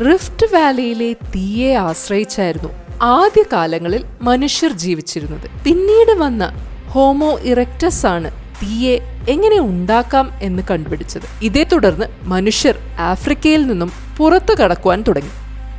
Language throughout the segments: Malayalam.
റിഫ്റ്റ് വാലിയിലെ തീയെ ആശ്രയിച്ചായിരുന്നു ആദ്യകാലങ്ങളിൽ മനുഷ്യർ ജീവിച്ചിരുന്നത്. പിന്നീട് വന്ന ഹോമോ ഇറക്റ്റസ് ആണ് തീയെ എങ്ങനെ ഉണ്ടാക്കാം എന്ന് കണ്ടുപിടിച്ചത്. ഇതേ തുടർന്ന് മനുഷ്യർ ആഫ്രിക്കയിൽ നിന്നും പുറത്തു കടക്കുവാൻ തുടങ്ങി.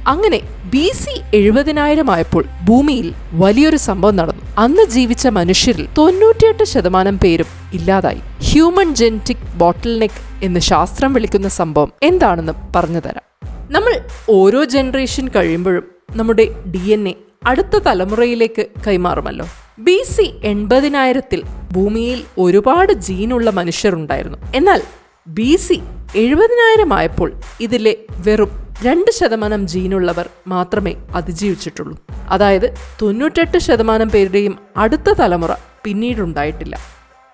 അങ്ങനെ ബി സി എഴുപതിനായിരം ആയപ്പോൾ ഭൂമിയിൽ വലിയൊരു സംഭവം നടന്നു. അന്ന് ജീവിച്ച മനുഷ്യരിൽ തൊണ്ണൂറ്റിയെട്ട് ശതമാനം പേരും ഇല്ലാതായി. ഹ്യൂമൻ ജെനറ്റിക് ബോട്ടിൽ നെക്ക് എന്ന് ശാസ്ത്രം വിളിക്കുന്ന സംഭവം എന്താണെന്ന് പറഞ്ഞുതരാം നമ്മൾ ഓരോ ജനറേഷൻ കഴിയുമ്പോഴും നമ്മുടെ ഡി എൻ എ അടുത്ത തലമുറയിലേക്ക് കൈമാറുമല്ലോ. ബി സി എൺപതിനായിരത്തിൽ ഭൂമിയിൽ ഒരുപാട് ജീനുള്ള മനുഷ്യരുണ്ടായിരുന്നു. എന്നാൽ ബി സി എഴുപതിനായിരം ആയപ്പോൾ ഇതിലെ വെറും രണ്ട് ശതമാനം ജീനുള്ളവർ മാത്രമേ അതിജീവിച്ചിട്ടുള്ളൂ. അതായത് തൊണ്ണൂറ്റെട്ട് ശതമാനം പേരുടെയും അടുത്ത തലമുറ പിന്നീടുണ്ടായിട്ടില്ല.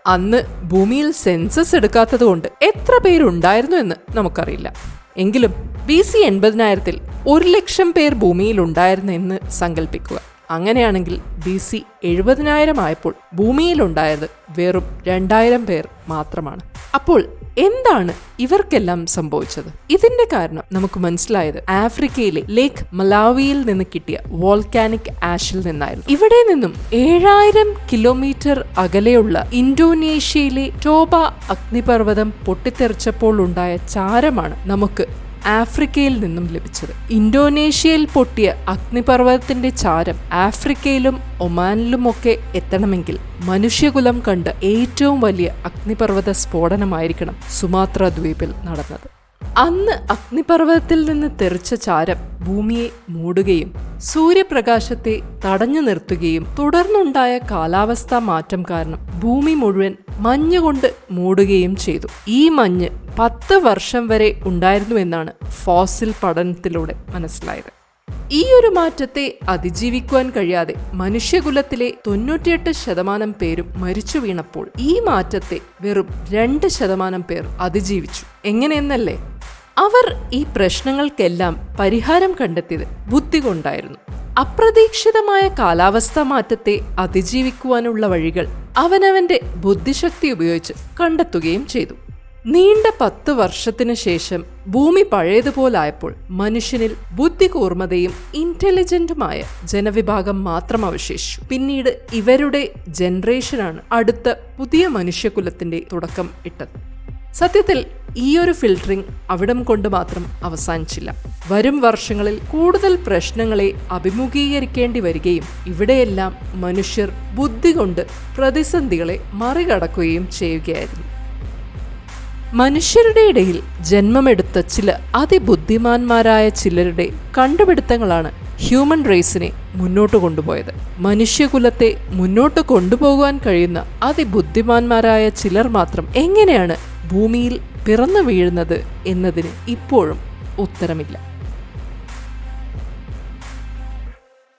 അന്ന് ഭൂമിയിൽ സെൻസസ് എടുക്കാത്തതുകൊണ്ട് എത്ര പേരുണ്ടായിരുന്നു എന്ന് നമുക്കറിയില്ല. എങ്കിലും ബി സി എൺപതിനായിരത്തിൽ ഒരു ലക്ഷം പേർ ഭൂമിയിൽ ഉണ്ടായിരുന്നു എന്ന് സങ്കല്പിക്കുക അങ്ങനെയാണെങ്കിൽ ബി സി എഴുപതിനായിരം ആയപ്പോൾ ഭൂമിയിലുണ്ടായത് വെറും രണ്ടായിരം പേർ മാത്രമാണ്. അപ്പോൾ എന്താണ് ഇവർക്കെല്ലാം സംഭവിച്ചത്? ഇതിന്റെ കാരണം നമുക്ക് മനസ്സിലായത് ആഫ്രിക്കയിലെ ലേക്ക് മലാവിയിൽ നിന്ന് കിട്ടിയ വോൾക്കാനിക് ആഷിൽ നിന്നായിരുന്നു. ഇവിടെ നിന്നും ഏഴായിരം കിലോമീറ്റർ അകലെയുള്ള ഇന്തോനേഷ്യയിലെ ടോബ അഗ്നിപർവതം പൊട്ടിത്തെറിച്ചപ്പോൾ ഉണ്ടായ ചാരമാണ് നമുക്ക് ആഫ്രിക്കയിൽ നിന്നും ലഭിച്ചത്. ഇന്തോനേഷ്യയിൽ പൊട്ടിയ അഗ്നിപർവതത്തിന്റെ ചാരം ആഫ്രിക്കയിലും ഒമാനിലുമൊക്കെ എത്തണമെങ്കിൽ മനുഷ്യകുലം കണ്ട ഏറ്റവും വലിയ അഗ്നിപർവത സ്ഫോടനമായിരിക്കണം സുമാത്ര ദ്വീപിൽ നടന്നത്. അന്ന് അഗ്നിപർവതത്തിൽ നിന്ന് തെറിച്ച ചാരം ഭൂമിയെ മൂടുകയും സൂര്യപ്രകാശത്തെ തടഞ്ഞു നിർത്തുകയും തുടർന്നുണ്ടായ കാലാവസ്ഥാ മാറ്റം കാരണം ഭൂമി മുഴുവൻ മഞ്ഞുകൊണ്ട് മൂടുകയും ചെയ്തു. ഈ മഞ്ഞ് പത്ത് വർഷം വരെ ഉണ്ടായിരുന്നു എന്നാണ് ഫോസിൽ പഠനത്തിലൂടെ മനസ്സിലായത്. ഈ ഒരു മാറ്റത്തെ അതിജീവിക്കുവാൻ കഴിയാതെ മനുഷ്യകുലത്തിലെ തൊണ്ണൂറ്റിയെട്ട് ശതമാനം പേരും മരിച്ചു വീണപ്പോൾ ഈ മാറ്റത്തെ വെറും രണ്ട് ശതമാനം പേർ അതിജീവിച്ചു. എങ്ങനെയെന്നല്ലേ? അവർ ഈ പ്രശ്നങ്ങൾക്കെല്ലാം പരിഹാരം കണ്ടെത്തിയത് ബുദ്ധി കൊണ്ടായിരുന്നു. അപ്രതീക്ഷിതമായ കാലാവസ്ഥാ മാറ്റത്തെ അതിജീവിക്കുവാനുള്ള വഴികൾ അവനവന്റെ ബുദ്ധിശക്തി ഉപയോഗിച്ച് കണ്ടെത്തുകയും ചെയ്തു. നീണ്ട പത്ത് വർഷത്തിനു ശേഷം ഭൂമി പഴയതുപോലായപ്പോൾ മനുഷ്യനിൽ ബുദ്ധി കൂർമ്മതയും ഇന്റലിജന്റുമായ ജനവിഭാഗം മാത്രം അവശേഷിച്ചു. പിന്നീട് ഇവരുടെ ജനറേഷനാണ് അടുത്ത പുതിയ മനുഷ്യകുലത്തിന്റെ തുടക്കം ഇട്ടത്. സത്യത്തിൽ ഈ ഒരു ഫിൽട്ടറിംഗ് അവിടം കൊണ്ട് മാത്രം അവസാനിച്ചില്ല. വരും വർഷങ്ങളിൽ കൂടുതൽ പ്രശ്നങ്ങളെ അഭിമുഖീകരിക്കേണ്ടി വരികയും ഇവിടെയെല്ലാം മനുഷ്യർ ബുദ്ധി കൊണ്ട് പ്രതിസന്ധികളെ മറികടക്കുകയും ചെയ്യുകയായിരുന്നു. മനുഷ്യരുടെ ഇടയിൽ ജന്മമെടുത്ത ചില അതിബുദ്ധിമാന്മാരായ ചിലരുടെ കണ്ടുപിടുത്തങ്ങളാണ് ഹ്യൂമൻ റേസിനെ മുന്നോട്ട് കൊണ്ടുപോയത്. മനുഷ്യകുലത്തെ മുന്നോട്ട് കൊണ്ടുപോകുവാൻ കഴിയുന്ന അതിബുദ്ധിമാന്മാരായ ചിലർ മാത്രം എങ്ങനെയാണ് ഭൂമിയിൽ പിറന്നു വീഴുന്നത് എന്നതിന് ഇപ്പോഴും ഉത്തരമില്ല.